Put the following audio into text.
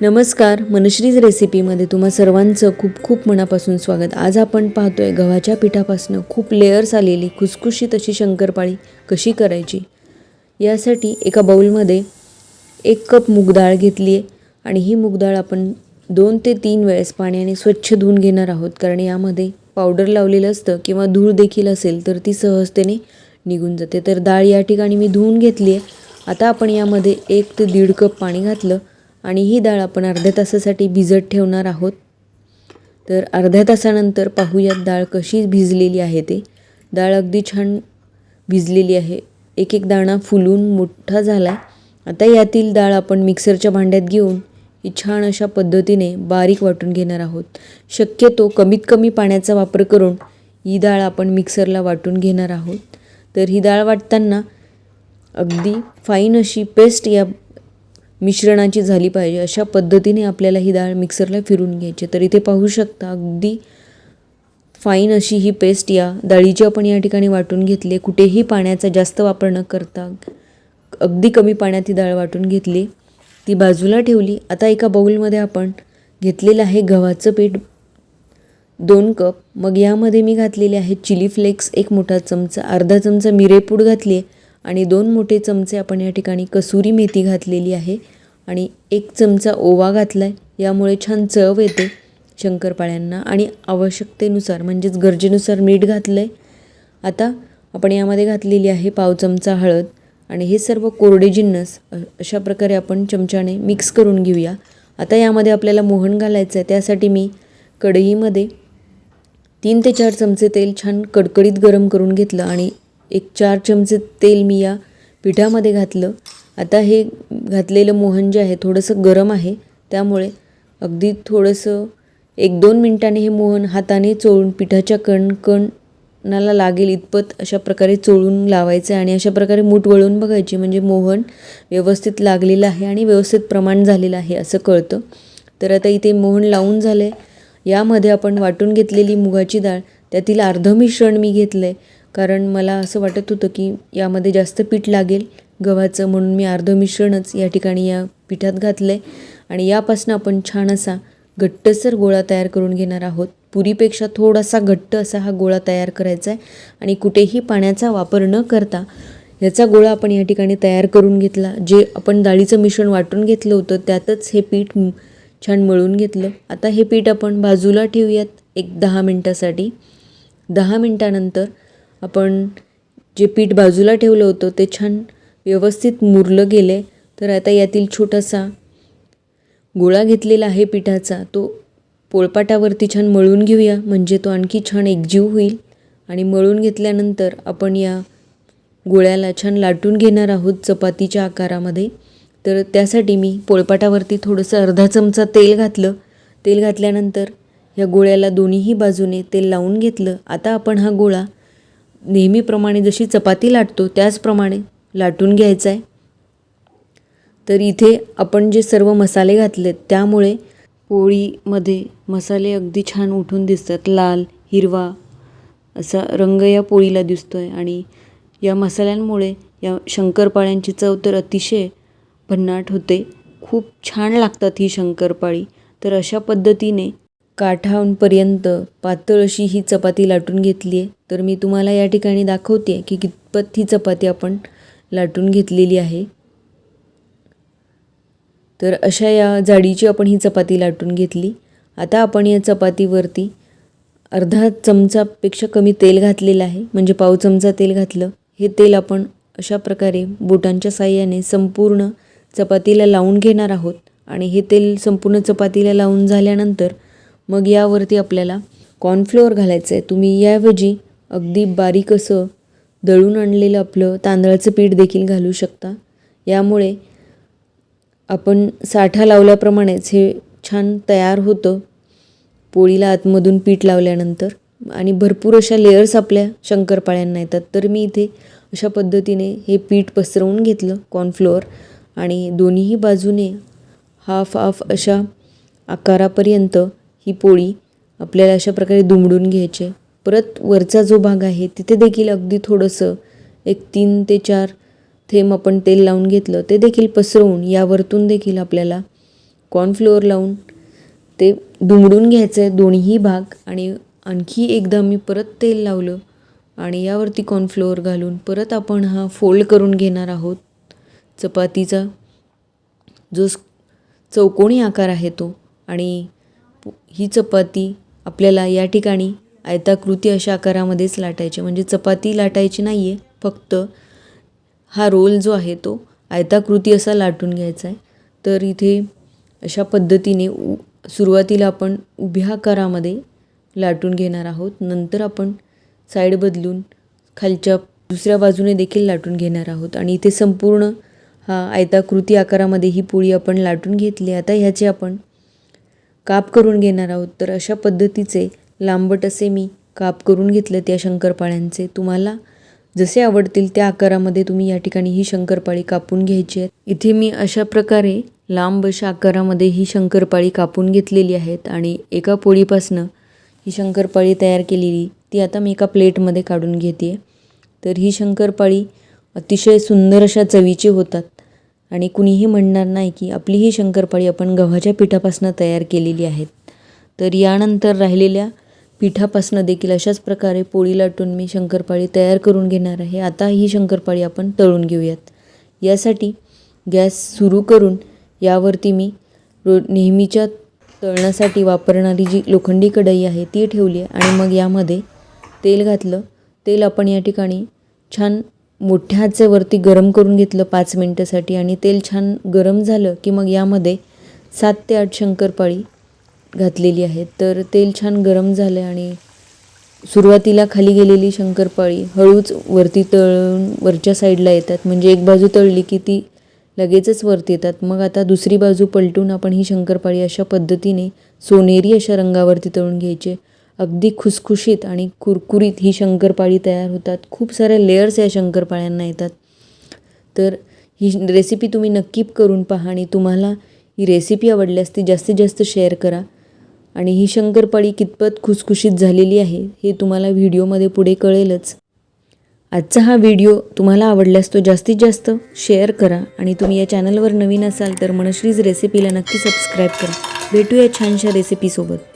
नमस्कार मनश्रीज रेसिपीमध्ये तुम्हा सर्वांचं खूप खूप मनापासून स्वागत. आज आपण पाहतोय गव्हाच्या पिठापासून खूप लेअर्स आलेली खुसखुशीत अशी शंकरपाळी कशी करायची? यासाठी एका बाऊलमध्ये एक कप मूगडाळ घेतली आहे आणि ही मूगडाळ आपण दोन ते तीन वेळेस पाण्याने स्वच्छ धुवून घेणार आहोत. कारण यामध्ये पावडर लावलेलं असतं किंवा धूळ देखील असेल तर ती सहजतेने निघून जाते. तर डाळ या ठिकाणी मी धुवून घेतली आहे आता आपण यामध्ये एक ते दीड कप पाणी घातलं. आणि ही डाळ आपण अर्ध्या तासासाठी भिजत ठेवणार आहोत. तर अर्ध्या तासानंतर पाहूयात डाळ कशी भिजलेली आहे ते. डाळ अगदी छान भिजलेली आहे. एक एक दाणा फुलून मोठा झाला आहे आता यातील डाळ आपण मिक्सरच्या भांड्यात घेऊन ही छान अशा पद्धतीने बारीक वाटून घेणार आहोत. शक्यतो कमीत कमी पाण्याचा वापर करून ही डाळ आपण मिक्सरला वाटून घेणार आहोत. तर ही डाळ वाटताना अगदी फाईन अशी पेस्ट या मिश्रणाची झाली पाहिजे अशा पद्धतीने आपल्याला ही डाळ मिक्सरला फिरून घ्यायची. तर इथे पाहू शकता अगदी फाईन अशी ही पेस्ट या डाळीची आपण या ठिकाणी वाटून घेतली. कुठेही पाण्याचा जास्त वापर न करता अगदी कमी पाण्यात ही डाळ वाटून घेतली. ती बाजूला ठेवली. आता एका बाऊलमध्ये आपण घेतलेलं आहे गव्हाचं पीठ. दोन कप मग यामध्ये मी घातलेले आहेत चिली फ्लेक्स एक मोठा चमचा अर्धा चमचा मिरेपूड घातली आहे. आणि दोन मोठे चमचे आपण या ठिकाणी कसुरी मेथी घातलेली आहे आणि एक चमचा ओवा घातला आहे यामुळे छान चव येते शंकरपाळ्यांना आणि आवश्यकतेनुसार म्हणजेच गरजेनुसार मीठ घातलं आहे आता आपण यामध्ये घातलेली आहे पाव चमचा हळद आणि हे सर्व कोरडे जिन्नस अशा प्रकारे आपण चमच्याने मिक्स करून घेऊया. आता यामध्ये आपल्याला मोहन घालायचं आहे त्यासाठी मी कढईमध्ये तीन ते चार चमचे तेल छान कडकडीत गरम करून घेतलं आणि एक चार चमचे तेल मी या पिठामध्ये घातलं. आता हे घातलेलं मोहन जे आहे थोडंसं गरम आहे. त्यामुळे अगदी थोडंसं एक दोन मिनटाने हे मोहन हाताने चोळून पिठाच्या कणकणाला लागेल इतपत अशा प्रकारे चोळून लावायचं आहे आणि अशा प्रकारे मूठ वळून बघायची. म्हणजे मोहन व्यवस्थित लागलेलं आहे आणि व्यवस्थित प्रमाण झालेलं आहे असं कळतं. तर आता इथे मोहन लावून झालं आहे यामध्ये आपण वाटून घेतलेली मुगाची डाळ त्यातील अर्धं मिश्रण मी घेतलं आहे कारण मला असं वाटत होतं की यामध्ये जास्त पीठ लागेल. गव्हाचं म्हणून मी अर्धं मिश्रणच या ठिकाणी या पिठात घातलं आहे आणि यापासून आपण छान असा घट्टसर गोळा तयार करून घेणार आहोत. पुरीपेक्षा थोडासा घट्ट असा हा गोळा तयार करायचा आहे. आणि कुठेही पाण्याचा वापर न करता याचा गोळा आपण या ठिकाणी तयार करून घेतला. जे आपण डाळीचं मिश्रण वाटून घेतलं होतं त्यातच हे पीठ छान मळून घेतलं. आता हे पीठ आपण बाजूला ठेवूयात एक दहा मिनटासाठी. दहा मिनटानंतर आपण जे पीठ बाजूला ठेवलं होतं ते छान व्यवस्थित मुरलं गेले. तर आता यातील छोटासा गोळा घेतलेला आहे पिठाचा. तो पोळपाटावरती छान मळून घेऊया. म्हणजे तो आणखी छान एकजीव होईल. आणि मळून घेतल्यानंतर आपण या गोळ्याला छान लाटून घेणार आहोत चपातीच्या आकारामध्ये. तर त्यासाठी मी पोळपाटावरती थोडंसं अर्धा चमचा तेल घातलं. तेल घातल्यानंतर या गोळ्याला दोन्हीही बाजूने तेल लावून घेतलं. आता आपण हा गोळा नेहमीप्रमाणे जशी चपाती लाटतो त्याचप्रमाणे लाटून घ्यायचा आहे तर इथे आपण जे सर्व मसाले घातलेत त्यामुळे पोळीमध्ये मसाले अगदी छान उठून दिसतात. लाल हिरवा असा रंग या पोळीला दिसतो आहे आणि या मसाल्यांमुळे या शंकरपाळ्यांची चव तर अतिशय भन्नाट होते. खूप छान लागतात ही शंकरपाळी. तर अशा पद्धतीने काठांपर्यंत पातळ अशी ही चपाती लाटून घेतली आहे तर मी तुम्हाला या ठिकाणी दाखवते आहे की कितपत ही चपाती आपण लाटून घेतलेली आहे. तर अशा या जाडीची आपण ही चपाती लाटून घेतली. आता आपण या चपातीवरती अर्धा चमचापेक्षा कमी तेल घातलेलं आहे. म्हणजे पाव चमचा तेल घातलं. हे तेल आपण अशा प्रकारे बोटांच्या साह्याने संपूर्ण चपातीला लावून घेणार आहोत. आणि हे तेल संपूर्ण चपातीला लावून झाल्यानंतर मग यावरती आपल्याला कॉर्नफ्लोअर घालायचं आहे तुम्ही याऐवजी अगदी बारीक असं दळून आणलेलं आपलं तांदळाचं पीठ देखील घालू शकता. यामुळे आपण साठा लावल्याप्रमाणेच हे छान तयार होतं पोळीला आतमधून पीठ लावल्यानंतर. आणि भरपूर अशा लेयर्स आपल्या शंकरपाळ्यांना येतात. तर मी इथे अशा पद्धतीने हे पीठ पसरवून घेतलं कॉर्नफ्लोअर आणि दोन्हीही बाजूने हाफ हाफ अशा आकारापर्यंत ही पोळी आपल्याला अशा प्रकारे दुमडून घ्यायचे परत वरचा जो भाग आहे तिथे देखील अगदी थोडंसं एक तीन ते चार थेंब आपण तेल लावून घेतलं ते देखील पसरवून यावरतून देखील आपल्याला कॉर्नफ्लोअर लावून ते दुमडून घ्यायचं आहे दोन्हीही भाग आणि आणखी एकदा मी परत तेल लावलं आणि यावरती कॉर्नफ्लोअर घालून परत आपण हा फोल्ड करून घेणार आहोत. चपातीचा जो चौकोणी चौकोनी आकार आहे तो आणि ही चपाती आपल्याला या ठिकाणी आयताकृती अशा आकारामध्येच लाटायची म्हणजे चपाती लाटायची नाही आहे फक्त हा रोल जो आहे तो आयताकृती असा लाटून घ्यायचा आहे. तर इथे अशा पद्धतीने उ सुरुवातीला आपण उभ्या आकारामध्ये लाटून घेणार आहोत. नंतर आपण साईड बदलून खालच्या दुसऱ्या बाजूने देखील लाटून घेणार आहोत. आणि इथे संपूर्ण हा आयताकृती आकारामध्ये ही पोळी आपण लाटून घेतली आता ह्याचे आपण काप करून घेणार आहोत. तर अशा पद्धतीचे लांबट असे मी काप करून घेतले त्या शंकरपाळ्यांचे. तुम्हाला जसे आवडतील त्या आकारामध्ये तुम्ही या ठिकाणी ही शंकरपाळी कापून घ्यायची आहे इथे मी अशा प्रकारे लांब अशा आकारामध्ये ही शंकरपाळी कापून घेतलेली आहेत आणि एका पोळीपासनं ही शंकरपाळी तयार केलेली ती आता मी एका प्लेटमध्ये काढून घेते तर ही शंकरपाळी अतिशय सुंदर अशा चवीची होतात. आणि कुणीही म्हणणार नाही की आपली ही शंकरपाळी आपण गव्हाच्या पिठापासून तयार केलेली आहेत. तर यानंतर राहिलेल्या पिठापासून देखील अशाच प्रकारे पोळी लाटून मी शंकरपाळी तयार करून घेणार आहे. आता ही शंकरपाळी आपण तळून घेऊयात. यासाठी गॅस सुरू करून यावरती मी रो नेहमीच्या तळण्यासाठी वापरणारी जी लोखंडी कढई आहे ती ठेवली आहे आणि मग यामध्ये तेल घातलं. तेल आपण या ठिकाणी छान मोठ्या आचेवरती गरम करून घेतलं पाच मिनटासाठी आणि तेल छान गरम झालं की मग यामध्ये सात ते आठ शंकरपाळी घातलेली आहे तर तेल छान गरम झालं आणि सुरुवातीला खाली गेलेली शंकरपाळी हळूच वरती तळून वरच्या साईडला येतात. म्हणजे एक बाजू तळली की ती लगेचच वरती येतात. मग आता दुसरी बाजू पलटून आपण ही शंकरपाळी अशा पद्धतीने सोनेरी अशा रंगावरती तळून घ्यायचे. अगदी खुसखुशीत आणि कुरकुरीत ही शंकरपाळी तयार होतात. खूप साऱ्या लेयर्स या शंकरपाळ्यांना येतात. तर ही रेसिपी तुम्ही नक्की करून पहा आणि तुम्हाला ही रेसिपी आवडल्यास ती जास्तीत जास्त शेअर करा. आणि ही शंकरपाळी कितपत खुसखुशीत झालेली आहे हे तुम्हाला व्हिडिओमध्ये पुढे कळेलच. आजचा हा व्हिडिओ तुम्हाला आवडल्यास तो जास्तीत जास्त शेअर करा. आणि तुम्ही या चॅनलवर नवीन असाल तर मनश्रीज रेसिपीला नक्की सबस्क्राईब करा. भेटूया छानशा रेसिपीसोबत